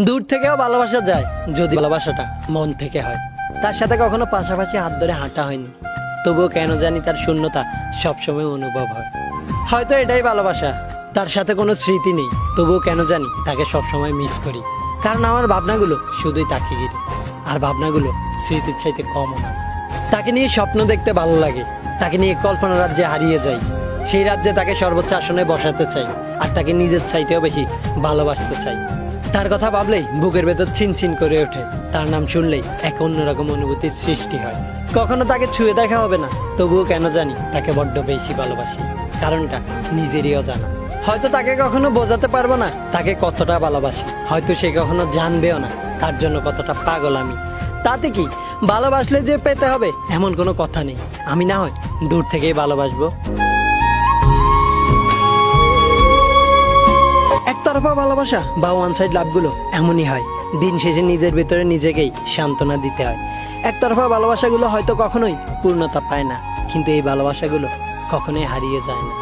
দূর থেকেও ভালোবাসা যায়, যদি ভালোবাসাটা মন থেকে হয়। তার সাথে কখনো পাশাপাশি হাত ধরে হাঁটা হয়নি। তবুও কেন জানি তার শূন্যতা সবসময় অনুভব হয়। হয়তো এটাই ভালোবাসা, তার সাথে কোনো স্মৃতি নেই। তবুও কেন জানি তাকে সবসময় মিস করি। কারণ আমার ভাবনাগুলো শুধুই তাকে ঘিরে। আর ভাবনাগুলো স্মৃতির চাইতে কম না। তাকে নিয়ে স্বপ্ন দেখতে ভালো লাগে। তাকে নিয়ে কল্পনা রাজ্যে হারিয়ে যাই। সেই রাজ্যে তাকে সর্বোচ্চ আসনে বসাতে চাই। আর তাকে নিজের চাইতেও বেশি ভালোবাসতে চাই। তার কথা ভাবলেই বুকের ভেতর চিনচিন করে ওঠে। তার নাম শুনলেই এক অন্যরকম অনুভূতির সৃষ্টি হয়। কখনো তাকে ছুঁয়ে দেখা হবে না, তবুও কেন জানি তাকে বড্ড বেশি ভালোবাসি। কারণটা নিজেরই অজানা। হয়তো তাকে কখনো বোঝাতে পারব না, তাকে কতটা ভালোবাসি। হয়তো সে কখনো জানবেও না, তার জন্য কতটা পাগল আমি। তাতে কি? ভালোবাসলে যে পেতে হবে, এমন কোনো কথা নেই। আমি না হয় দূর থেকেই ভালোবাসবো। একতরফা ভালোবাসা বা ওয়ান সাইড লাভগুলো এমনই হয়। দিন শেষে নিজের ভিতরে নিজেকেই সান্ত্বনা দিতে হয়। একতরফা ভালোবাসাগুলো হয়তো কখনোই পূর্ণতা পায় না, কিন্তু এই ভালোবাসাগুলো কখনোই হারিয়ে যায় না।